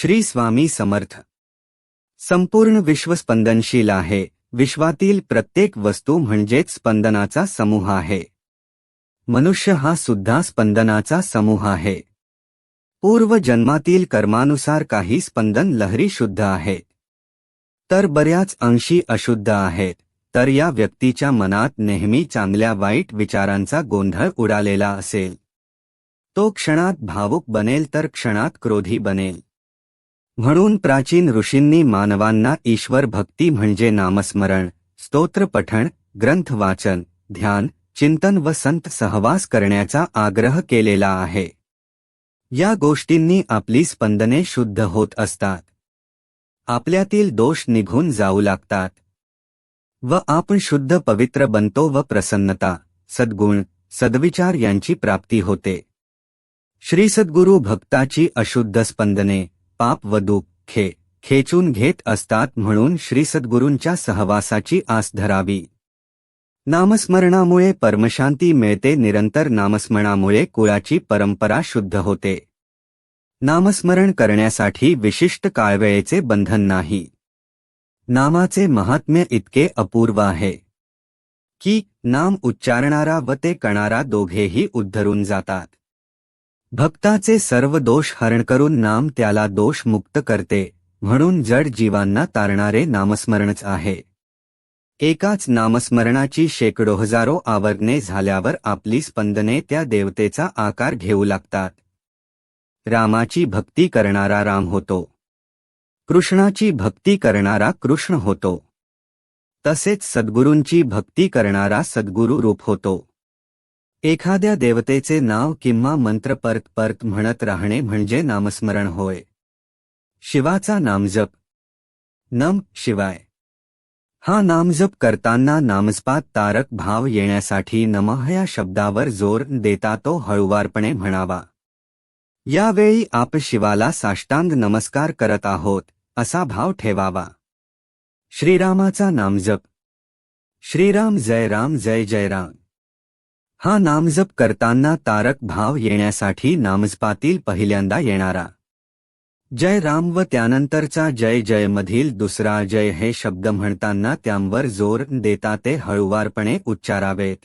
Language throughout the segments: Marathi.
श्री स्वामी समर्थ. संपूर्ण विश्व स्पंदनशील आहे. विश्वातील प्रत्येक वस्तू म्हणजेच स्पंदनाचा समूह आहे. मनुष्य हा सुद्धा स्पंदनाचा समूह आहे. पूर्व जन्मातील कर्मानुसार काही स्पंदन लहरी शुद्ध आहेत तर बऱ्याच अंशी अशुद्ध आहेत. तर या व्यक्तीच्या मनात नेहमी चांगल्या वाईट विचारांचा गोंधळ उडालेला असेल. तो क्षणात भावुक बनेल तर क्षणात क्रोधी बनेल. म्हणून प्राचीन ऋषींनी मानवांना ईश्वर भक्ती म्हणजे नामस्मरण स्तोत्र पठण ग्रंथ वाचन ध्यान चिंतन व संत सहवास करण्याचा आग्रह केलेला आहे. या गोष्टींनी आपली स्पंदने शुद्ध होत असतात. आपल्यातील दोष निघून जाऊ लागतात. व आपण शुद्ध पवित्र बनतो व प्रसन्नता सद्गुण सद्विचार यांची प्राप्ती होते. श्री सद्गुरू भक्ताची अशुद्ध स्पंदने पाप व दुःखे खेचून घेत असतात म्हणून श्री सद्गुरूंच्या सहवासाची आस धरावी. नामस्मरणामुळे परमशांती मिळते, निरंतर नामस्मरणामुळे कुळाची परंपरा शुद्ध होते. नामस्मरण करण्यासाठी विशिष्ट काळवेळेचे बंधन नाही. नामाचे महात्म्य इतके अपूर्व आहे. की, नाम उच्चारणारा व ते कणारा दोघेही उद्धरून जातात. भक्ताचे सर्व दोष हरण करून नाम त्याला दोष मुक्त करते म्हणून जड जीवांना तारणारे नामस्मरणच आहे. एकाच नामस्मरणाची शेकडो हजारो आवर्णे झाल्यावर आपली स्पंदने त्या देवतेचा आकार घेऊ लागतात. रामाची भक्ती करणारा राम होतो. कृष्णाची भक्ती करणारा कृष्ण होतो. तसेच सद्गुरूंची भक्ती करणारा सद्गुरू रूप होतो. एखाद्या देवतेचे नाव किंवा मंत्र परत परत म्हणत राहणे म्हणजे नामस्मरण होय. शिवाचा नामजप. नम शिवाय. हा नामजप करताना नामजपात तारक भाव येण्यासाठी नमः या शब्दावर जोर देता तो हळुवारपणे म्हणावा. यावेळी आप शिवाला साष्टांग नमस्कार करत आहोत असा भाव ठेवावा. श्रीरामाचा नामजप. श्रीराम जय राम जय जय राम. हा नामजप करताना तारक भाव येण्यासाठी नामजपातील पहिल्यांदा येणारा. जय राम व त्यानंतरचा जय जय मधील दुसरा जय हे शब्द म्हणताना त्यांवर जोर देता ते हळुवारपणे उच्चारावेत.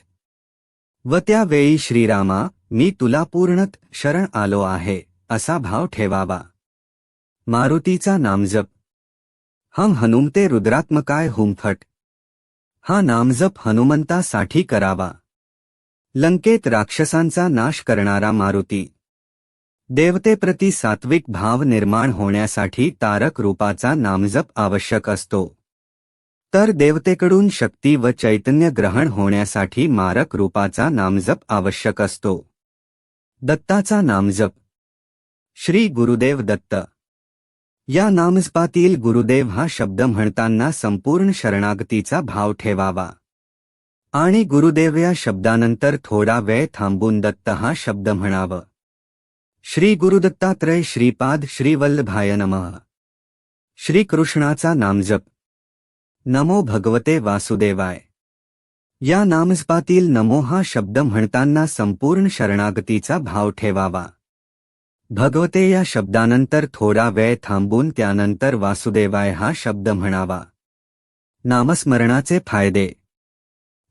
व त्यावेळी श्रीरामा मी तुला पूर्णत शरण आलो आहे असा भाव ठेवावा. मारुतीचा नामजप. हम हनुमते रुद्रात्मकाय हुमफट हा नामजप हनुमंतासाठी करावा. लंकेत राक्षसांचा नाश करणारा मारुती. देवतेप्रती सात्विक भाव निर्माण होण्यासाठी तारक रूपाचा नामजप आवश्यक असतो. तर देवतेकडून शक्ती व चैतन्य ग्रहण होण्यासाठी मारक रूपाचा नामजप आवश्यक असतो. दत्ताचा नामजप. श्री गुरुदेव दत्त. या नामजपातील गुरुदेव हा शब्द म्हणताना संपूर्ण शरणागतीचा भाव ठेवावा. आणि गुरुदेव या शब्दानंतर थोडा वेळ थांबून दत्त हा शब्द म्हणावं. श्री गुरुदत्तात्रय श्रीपाद श्रीवल्लभाय नमः. श्रीकृष्णाचा नामजप. नमो भगवते वासुदेवाय. या नामजपातील नमो हा शब्द म्हणताना संपूर्ण शरणागतीचा भाव ठेवावा. भगवते या शब्दानंतर थोडा वेळ थांबून त्यानंतर वासुदेवाय हा शब्द म्हणावा. नामस्मरणाचे फायदे.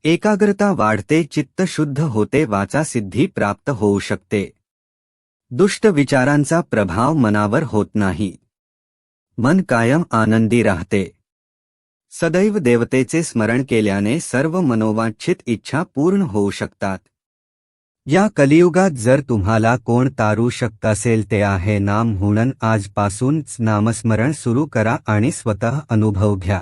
एकाग्रता वाढते चित्त शुद्ध होते वाचा सिद्धी प्राप्त होऊ शकते. दुष्ट विचारांचा प्रभाव मनावर होत नाही. मन कायम आनंदी राहते. सदैव देवतेचे स्मरण केल्याने सर्व मनोवांछित इच्छा पूर्ण होऊ शकतात. या कलियुगात जर तुम्हाला कोण तारू शकत असेल ते आहे नाम म्हणून आजपासूनच नामस्मरण सुरू करा आणि स्वतः अनुभव घ्या.